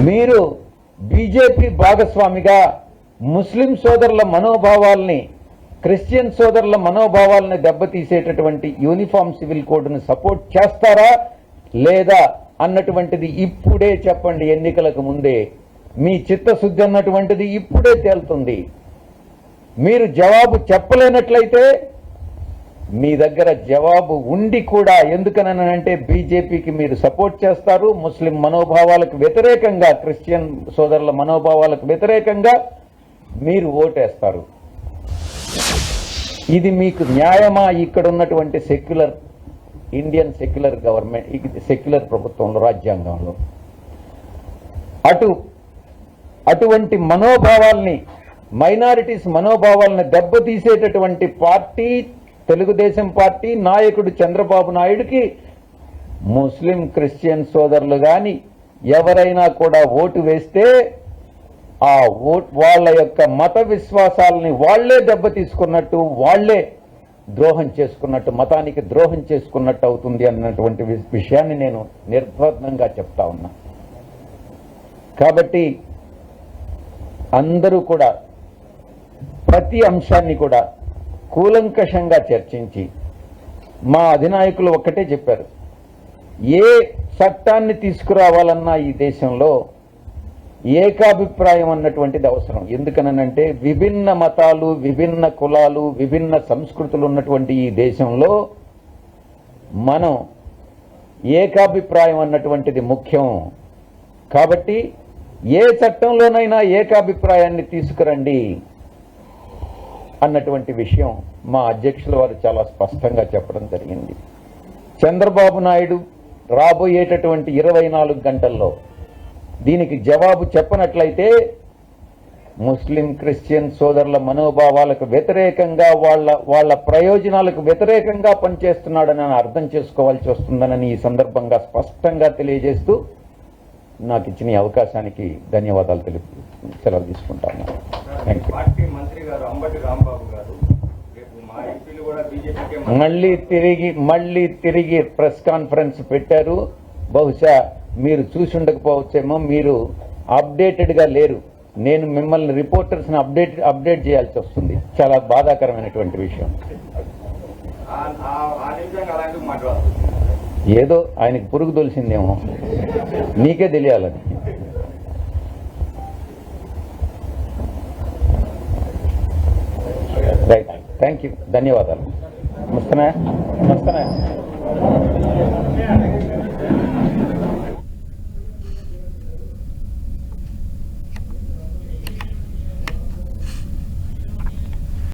మీరు బీజేపీ భాగస్వామిగా ముస్లిం సోదరుల మనోభావాల్ని క్రిస్టియన్ సోదరుల మనోభావాలను దెబ్బతీసేటటువంటి యూనిఫామ్ సివిల్ కోడ్ను సపోర్ట్ చేస్తారా లేదా అన్నటువంటిది ఇప్పుడే చెప్పండి ఎన్నికలకు ముందే. మీ చిత్తశుద్ధి అన్నటువంటిది ఇప్పుడే తేలుతుంది. మీరు జవాబు చెప్పలేనట్లయితే మీ దగ్గర జవాబు ఉండి కూడా ఎందుకనంటే బీజేపీకి మీరు సపోర్ట్ చేస్తారు ముస్లిం మనోభావాలకు వ్యతిరేకంగా క్రిస్టియన్ సోదరుల మనోభావాలకు వ్యతిరేకంగా మీరు ఓటేస్తారు. ఇది మీకు న్యాయమా? ఇక్కడ ఉన్నటువంటి secular Indian secular government secular ప్రభుత్వంలో రాజ్యాంగంలో. అటు అటువంటి మనోభావాల్ని మైనారిటీస్ మనోభావాలను దెబ్బతీసేటటువంటి పార్టీ తెలుగుదేశం పార్టీ నాయకుడు చంద్రబాబు నాయుడికి ముస్లిం క్రిస్టియన్ సోదరులు కానీ ఎవరైనా కూడా ఓటు వేస్తే ఆ ఓట్ వాళ్ళ యొక్క మత విశ్వాసాలని వాళ్ళే దెబ్బతీసుకున్నట్టు వాళ్ళే ద్రోహం చేసుకున్నట్టు మతానికి ద్రోహం చేసుకున్నట్టు అవుతుంది అన్నటువంటి వి- విషయాన్ని నేను నిర్బంధంగా చెప్తా ఉన్నా. కాబట్టి అందరూ కూడా ప్రతి అంశాన్ని కూడా కూలంకషంగా చర్చించి మా అధినాయకులు ఒక్కటే చెప్పారు. ఏ చట్టాన్ని తీసుకురావాలన్నా ఈ దేశంలో ఏకాభిప్రాయం అన్నటువంటిది అవసరం. ఎందుకనంటే విభిన్న మతాలు విభిన్న కులాలు విభిన్న సంస్కృతులు ఉన్నటువంటి ఈ దేశంలో మనం ఏకాభిప్రాయం అన్నటువంటిది ముఖ్యం. కాబట్టి ఏ చట్టంలోనైనా ఏకాభిప్రాయాన్ని తీసుకురండి. అన్నటువంటి విషయం మా అధ్యక్షుల వారు చాలా స్పష్టంగా చెప్పడం జరిగింది. చంద్రబాబు నాయుడు రాబోయేటటువంటి ఇరవై నాలుగు గంటల్లో దీనికి జవాబు చెప్పనట్లయితే ముస్లిం క్రిస్టియన్ సోదరుల మనోభావాలకు వ్యతిరేకంగా వాళ్ళ వాళ్ళ ప్రయోజనాలకు వ్యతిరేకంగా పనిచేస్తున్నాడని అర్థం చేసుకోవాల్సి వస్తుందని ఈ సందర్భంగా స్పష్టంగా తెలియజేస్తూ నాకు ఇచ్చిన ఈ అవకాశానికి ధన్యవాదాలు తెలుపు సెలవు తీసుకుంటాను. థ్యాంక్ యూ మళ్ళీ తిరిగి మళ్ళీ తిరిగి ప్రెస్ కాన్ఫరెన్స్ పెట్టారు. బహుశా మీరు చూసి ఉండకపోవచ్చేమో మీరు అప్డేటెడ్గా లేరు. నేను మిమ్మల్ని రిపోర్టర్స్ని అప్డేట్ అప్డేట్ చేయాల్సి వస్తుంది. చాలా బాధాకరమైనటువంటి విషయం. ఏదో ఆయనకు పురుగు తొలిసిందేమో. నీకే తెలియాలని. రైట్ థ్యాంక్ యూ ధన్యవాదాలు. मस्तन है मस्तन है